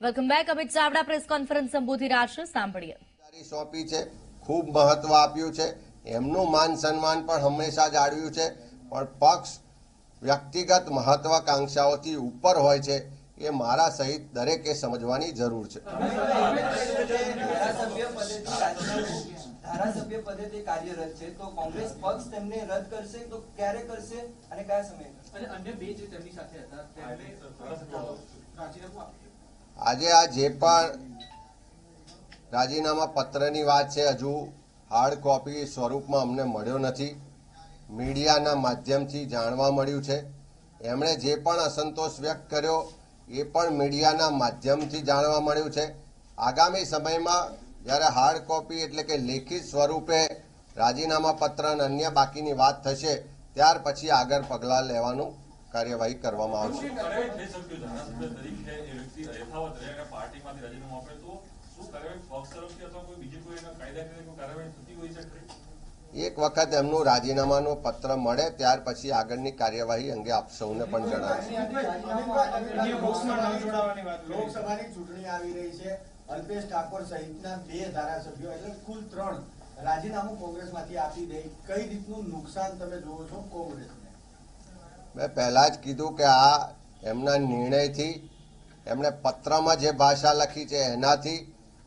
Welcome back Amit Chavda press conference સંબોધી રહ્યા છે. સાંભળીએ. સોંપી છે. ખૂબ મહત્વ આપ્યું છે. એમનું માન સન્માન પણ હંમેશા જાળવ્યું છે. પણ પક્ષ વ્યક્તિગત મહત્વાકાંક્ષાઓથી ઉપર હોય છે એ મારા સહિત દરેકે સમજવાની જરૂર છે. ધારાસભ્ય પદેથી કાર્યરત છે. તો કોંગ્રેસ પક્ષ તેમને રદ કરશે તો ક્યારે કરશે અને કયા સમયે અને અન્ય બે જે તેમની સાથે હતા તેમને આજે આ જે પણ રાજીનામા પત્રની વાત છે, હજુ હાર્ડ કોપી સ્વરૂપમાં અમને મળ્યો નથી. મીડિયાના માધ્યમથી જાણવા મળ્યું છે. એમણે જે પણ અસંતોષ વ્યક્ત કર્યો, એ પણ મીડિયાના માધ્યમથી જાણવા મળ્યું છે. આગામી સમયમાં જ્યારે હાર્ડ કોપી એટલે કે લેખિત સ્વરૂપે રાજીનામા પત્ર અને અન્ય બાકીની વાત થશે, ત્યાર પછી આગળ પગલાં લેવાનું કાર્યવાહી કરવામાં આવશે? એક વખત એમનું રાજીનામાનું પત્ર મળે ત્યાર પછી આગળની કાર્યવાહી અંગે આપ સૌને પણ જણાવીશ. લોકસભાની ચૂંટણી આવી રહી છે. અલ્પેશ ઠાકોર સહિતના બે ધારાસભ્યો એટલે કુલ ત્રણ રાજીનામું કોંગ્રેસમાંથી આપી દે. કઈ રીતનું નુકસાન તમે જોવો છો કોંગ્રેસને? મેં પહેલાં જ કીધું કે આ એમના નિર્ણયથી, એમણે પત્રમાં જે ભાષા લખી છે એનાથી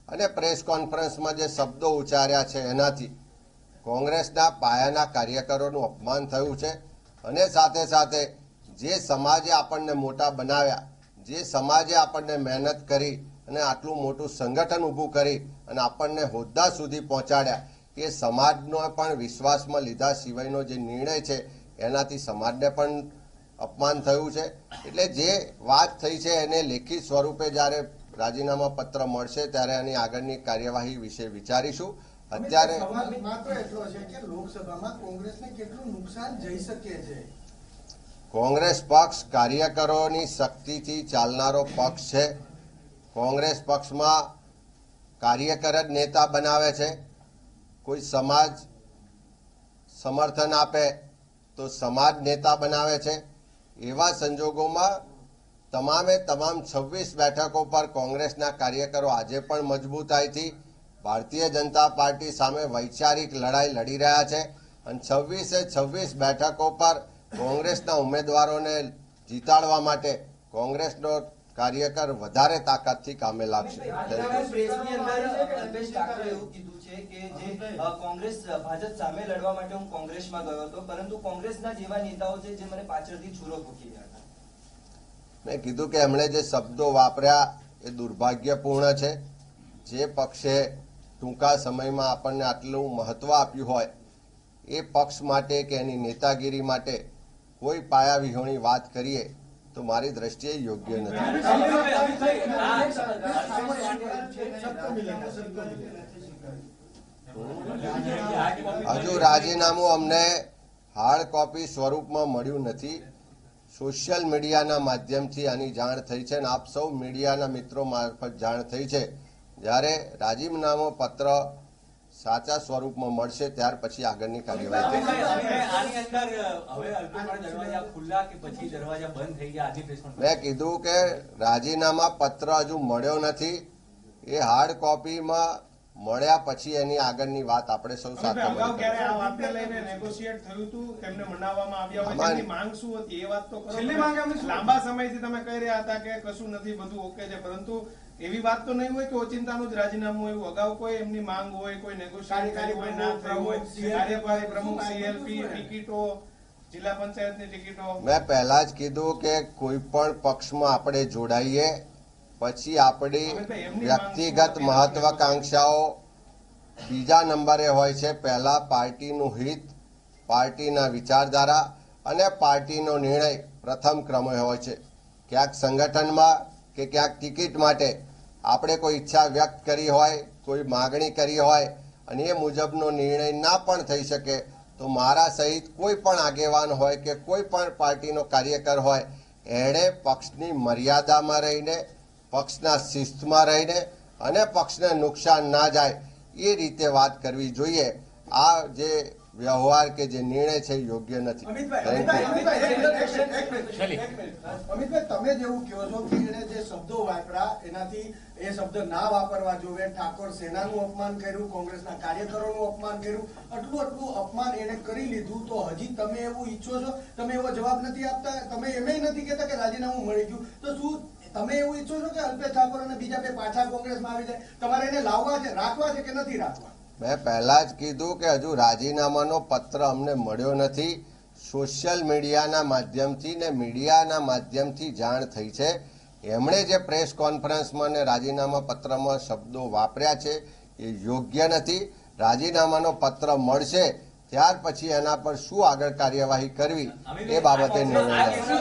અને પ્રેસ કોન્ફરન્સમાં જે શબ્દો ઉચ્ચાર્યા છે એનાથી કોંગ્રેસના પાયાના કાર્યકરોનું અપમાન થયું છે અને સાથે સાથે જે સમાજે આપણને મોટા બનાવ્યા, જે સમાજે આપણને મહેનત કરી અને આટલું મોટું સંગઠન ઊભું કરી અને આપણને હોદ્દા સુધી પહોંચાડ્યા, એ સમાજનો પણ વિશ્વાસમાં લીધા સિવાયનો જે નિર્ણય છે એનાથી સમાજને પણ અપમાન થયું છે. એટલે જે વાત થઈ છે એને લેખિત સ્વરૂપે જ્યારે રાજીનામા પત્ર મળશે ત્યારે એની આગળની કાર્યવાહી વિશે વિચારીશું. અત્યારે સવાલ માત્ર એટલો છે કે લોકસભામાં કોંગ્રેસને કેટલું નુકસાન જઈ શકે છે? કોંગ્રેસ પક્ષ કાર્યકરોની શક્તિથી ચાલનારો પક્ષ છે. કોંગ્રેસ પક્ષમાં કાર્યકર જ નેતા બનાવે છે. કોઈ સમાજ સમર્થન આપે તો સમાજ નેતા બનાવે છે. એવા સંજોગોમાં તમામે તમામ છવ્વીસ બેઠકો પર કોંગ્રેસના કાર્યકરો આજે પણ મજબૂતાઈથી ભારતીય જનતા પાર્ટી સામે વૈચારિક લડાઈ લડી રહ્યા છે અને છવ્વીસે છવ્વીસ બેઠકો પર કોંગ્રેસના ઉમેદવારોને જીતાડવા માટે કોંગ્રેસનો કાર્યકર વધારે તાકાતથી કામે લાગશે. આજના પ્રેસની અંદર અલ્પેશ ઠાકોરે એવું કીધું છે કે જે અ, કોંગ્રેસ ભાજપ સામે લડવા માટે હું કોંગ્રેસમાં ગયો હતો પરંતુ કોંગ્રેસના જેવા નેતાઓ છે જે મને પાછળથી છૂરો ફૂંકી રહ્યા હતા. મેં કીધું કે એમણે જે શબ્દો વાપર્યા એ દુર્ભાગ્યપૂર્ણ છે. જે પક્ષે ટૂંકા સમયમાં આપણને આટલું મહત્વ આપ્યું હોય એ પક્ષ માટે કે એની નેતાગીરી માટે કોઈ પાયાવિહોણી વાત કરીએ તો મારી દ્રષ્ટિએ યોગ્ય નથી. હજુ રાજીનામું અમને હાર્ડ કોપી સ્વરૂપમાં મળ્યું નથી. સોશિયલ મીડિયાના માધ્યમથી આની જાણ થઈ છે અને આપ સૌ મીડિયાના મિત્રો મારફત જાણ થઈ છે. જ્યારે રાજીનામું પત્ર સાચા સ્વરૂપમાં મળશે ત્યાર પછી આગળની કાર્યવાહી થશે આની અંદર હવે અલ્પેશભાઈ દરવાજા ખુલ્લા કે પછી દરવાજા બંધ થઈ ગયા? આજની પ્રેસ કોન્ફરન્સ મેં કીધું કે રાજીનામા પત્ર હજુ મળ્યો નથી. એ હાર્ડ કોપીમાં મળ્યા પછી એની આગળની વાત આપણે સૌ સાથે? લાંબા સમયથી તમે કહી રહ્યા હતા કે કશું નથી બધું ઓકે છે. પરંતુ એવી વાત તો નહીં હોય કે ઓચિંતાનું જ રાજીનામું એવું અગાઉ કોઈ એમની માંગ હોય કોઈ negotiate હોય ના થયું હોય. કાર્યકારી પ્રમુખ સીએલપી ટિકિટો જિલ્લા પંચાયતની ટિકિટો. મેં પહેલા જ કીધું કે કોઈ પણ પક્ષમાં આપણે જોડાઈએ પછી આપણી વ્યક્તિગત મહત્વાકાંક્ષાઓ બીજા નંબરે હોય છે. પહેલા પાર્ટીનું હિત પાર્ટીના વિચારધારા અને પાર્ટીનો નિર્ણય પ્રથમ ક્રમે હોય છે. ક્યાંક સંગઠનમાં કે ક્યાંક ટિકિટ માટે આપણે કોઈ ઈચ્છા વ્યક્ત કરી હોય, કોઈ માગણી કરી હોય અને એ મુજબનો નિર્ણય ના પણ થઈ શકે, તો મારા સહિત કોઈ પણ આગેવાન હોય કે કોઈ પણ પાર્ટીનો કાર્યકર હોય, એણે પક્ષની મર્યાદામાં રહીને, પક્ષના શિસ્તમાં રહીને અને પક્ષને નુકસાન ના જાય એ રીતે વાત કરવી જોઈએ. આ જે વ્યવહાર કે જે નિર્ણય છે યોગ્ય નથી. અમિતભાઈ તમે જેવું કહો છો કે એને જે શબ્દો વાપરા એનાથી એ શબ્દ ના વાપરવા જોવે ઠાકોર સેનાનું અપમાન કર્યું કોંગ્રેસના કાર્યકરોનું અપમાન કર્યું આટલું આટલું અપમાન એને કરી લીધું તો હજી તમે એવું ઈચ્છો છો? તમે એવો જવાબ નથી આપતા? તમે એમ નથી કહેતા કે રાજીનામું મળી ગયું. તો શું તમે એવું ઈચ્છો છો કે અલ્પેશ ઠાકોર અને બીજા બે પાછા કોંગ્રેસમાં આવી જાય? તમારે એને લાવવા છે રાખવા છે કે નથી રાખવા? મેં પહેલા જ કીધું કે હજુ રાજીનામાનો પત્ર અમને મળ્યો નથી. સોશિયલ મીડિયાના માધ્યમથી ને મીડિયાના માધ્યમથી જાણ થઈ છે. એમણે જે પ્રેસ કોન્ફરન્સમાં ને રાજીનામા પત્રમાં શબ્દો વાપર્યા છે એ યોગ્ય નથી. રાજીનામાનો પત્ર મળશે ત્યાર પછી એના પર શું આગળ કાર્યવાહી કરવી એ બાબતે નિર્ણય લેશે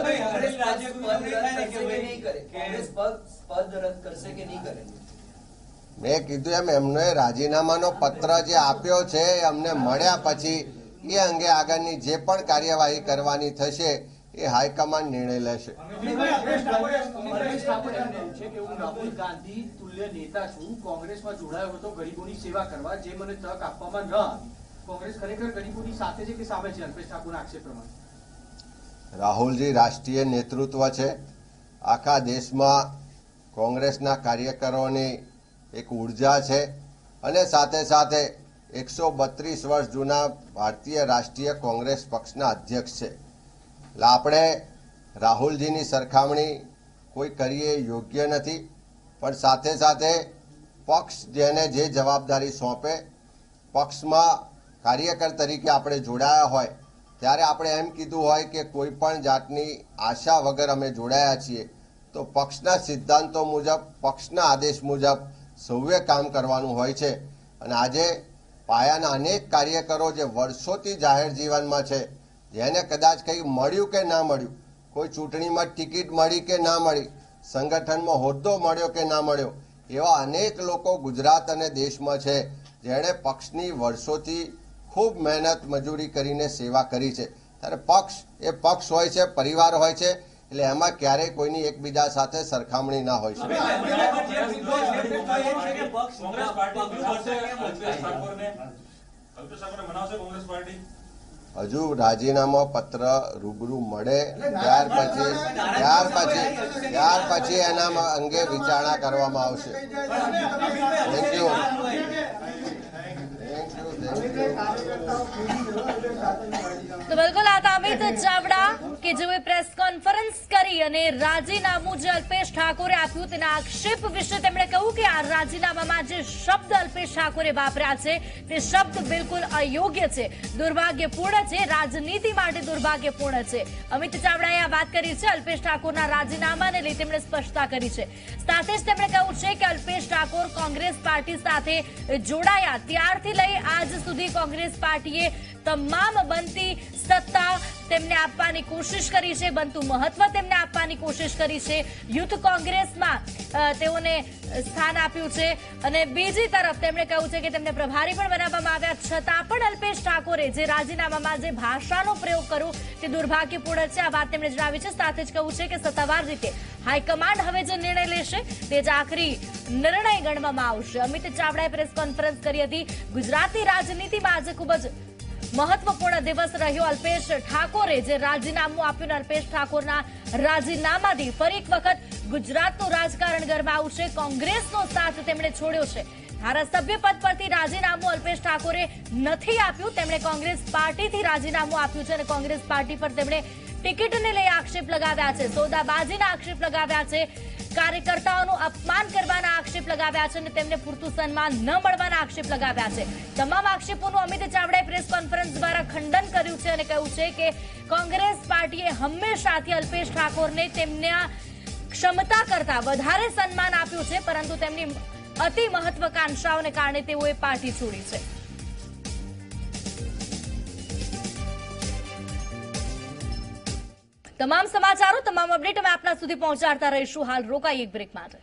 મેં કીધું એમ એમને રાજીનામાનો પત્ર જે આપ્યો છે એ અમને મળ્યા પછી એ અંગે આગળની જે પણ કાર્યવાહી કરવાની થશે એ હાઈકમાન્ડ નિર્ણય લેશે. અલ્પેશ ઠાકોર એમ કહે છે કે હું રાહુલ ગાંધી તુલ્ય નેતા છું કોંગ્રેસમાં જોડાયો હતો ગરીબોની સેવા કરવા જે મને તક આપવામાં ન આવી. કોંગ્રેસ ખરેખર ગરીબોની સાથે છે કે સામે છે અલ્પેશ ઠાકોરના આક્ષેપ પ્રમાણે? રાહુલજી રાષ્ટ્રીય નેતૃત્વ છે. આખા દેશમાં કોંગ્રેસના કાર્યકરોની એક ઊર્જા છે અને સાથે સાથે એકસો બત્રીસ વર્ષ જૂના ભારતીય રાષ્ટ્રીય કોંગ્રેસ પક્ષના અધ્યક્ષ છે. એટલે આપણે રાહુલજીની સરખામણી કોઈ કરીએ યોગ્ય નથી, પણ સાથે સાથે પક્ષ જેને જે જવાબદારી સોંપે, પક્ષમાં કાર્યકર તરીકે આપણે જોડાયા હોય, ત્યારે આપણે એમ કીધું હોય કે કોઈ પણ જાતની આશા વગર અમે જોડાયા છીએ. તો પક્ષના સિદ્ધાંતો મુજબ, પક્ષના આદેશ મુજબ સૌએ કામ કરવાનું હોય છે. અને આજે પાયાના અનેક કાર્યકરો જે વર્ષોથી જાહેર જીવનમાં છે, જેને કદાચ કંઈ મળ્યું કે ના મળ્યું, કોઈ ચૂંટણીમાં ટિકિટ મળી કે ના મળી, સંગઠનમાં હોદ્દો મળ્યો કે ના મળ્યો, એવા અનેક લોકો ગુજરાત અને દેશમાં છે, જેણે પક્ષની વર્ષોથી ખૂબ મહેનત મજૂરી કરીને સેવા કરી છે. ત્યારે પક્ષ એ પક્ષ હોય છે, પરિવાર હોય છે એટલે એમાં ક્યારેય કોઈની એકબીજા સાથે સરખામણી ના હોય શકે હજુ રાજીનામા પત્ર રૂબરૂ મળે ત્યાર પછી ત્યાર પછી ત્યાર પછી એના અંગે વિચારણા કરવામાં આવશે થેન્ક યુ કાર્યકર્તાઓ પીડી ગયો અલ્પેશ ઠાકોરનું રાજીનામું તો બિલકુલ આ અમિત ચાવડા કે જેઓએ પ્રેસ કોન્ફરન્સ કરી અને રાજીનામું જે અલ્પેશ ઠાકોરે આપ્યું તેના આક્ષેપ વિશે તેમણે કહ્યું કે આ રાજીનામામાં જે શબ્દ અલ્પેશ ઠાકોરે વાપર્યા છે, તે શબ્દ બિલકુલ અયોગ્ય છે, દુર્ભાગ્યપૂર્ણ છે, રાજનીતિ માટે દુર્ભાગ્યપૂર્ણ છે. અમિત ચાવડાએ આ વાત કરી છે, અલ્પેશ ઠાકોરના રાજીનામાને લઈ તેમણે સ્પષ્ટતા કરી છે. સાથે જ તેમણે કહ્યું છે કે અલ્પેશ ઠાકોર કોંગ્રેસ પાર્ટી સાથે જોડાયા, ત્યારથી લઈ આજ સુધી કોંગ્રેસ પાર્ટીએ તમામ બનતી સત્તા તેમને આપવાની કોશિશ કરી છે, બનતું મહત્વ તેમને આપવાની કોશિશ કરી છે. યુથ કોંગ્રેસમાં તેઓને સ્થાન આપ્યું છે. અને બીજી તરફ તેમણે કહ્યું છે કે તેમને પ્રભારી પણ બનાવવામાં આવ્યા, છતાં પણ અલ્પેશ ઠાકોરે જે રાજીનામામાં જે ભાષાનો પ્રયોગ કર્યો તે દુર્ભાગ્યપૂર્ણ છે. આ વાત તેમણે જણાવી છે. સાથે જ કહ્યું છે કે સત્તાવાર રીતે હાઈકમાન્ડ હવે જે નિર્ણય લેશે તે જ આખરી નિર્ણય ગણવામાં આવશે. અમિત ચાવડાએ પ્રેસ કોન્ફરન્સ કરી હતી. ગુજરાતી રાજનીતિમાં આજે ખૂબ જ મહત્વપૂર્ણ દિવસ રહ્યો અલ્પેશ ઠાકોરે, જે રાજીનામું આપ્યું અલ્પેશ ઠાકોરના રાજીનામાથી. ફરી એક વખત ગુજરાતનું રાજકારણ ગરમાવું છે. કોંગ્રેસનો સાથ તેમણે છોડ્યો છે. ધારાસભ્ય પદ પરથી રાજીનામું અલ્પેશ ઠાકોરે નથી આપ્યું. તેમણે કોંગ્રેસ પાર્ટીથી રાજીનામું આપ્યું છે અને કોંગ્રેસ પાર્ટી પર તેમણે ટિકિટને લઈ આક્ષેપ લગાવ્યા છે. સોદાબાજીના આક્ષેપ લગાવ્યા છે. કાર્યકર્તાઓનું અપમાન કરવાના આક્ષેપ લગાવ્યા છે અને તેમને પૂરતું સન્માન ન મળવાના આક્ષેપ લગાવ્યા છે. તમામ આક્ષેપોનું અમિત ચાવડાએ પ્રેસ કોન્ફરન્સ દ્વારા ખંડન કર્યું છે અને કહ્યું છે કે કોંગ્રેસ પાર્ટીએ હંમેશાથી અલ્પેશ ઠાકોરને તેમના ક્ષમતા કરતા વધારે સન્માન આપ્યું છે, પરંતુ તેમની અતિ મહત્વકાંક્ષાઓને કારણે તેઓએ પાર્ટી છોડી છે. તમામ સમાચારો તમામ અપડેટ અમે આપના સુધી પહોંચાડતા રહીશું. હાલ રોકાઈ એક બ્રેક માટે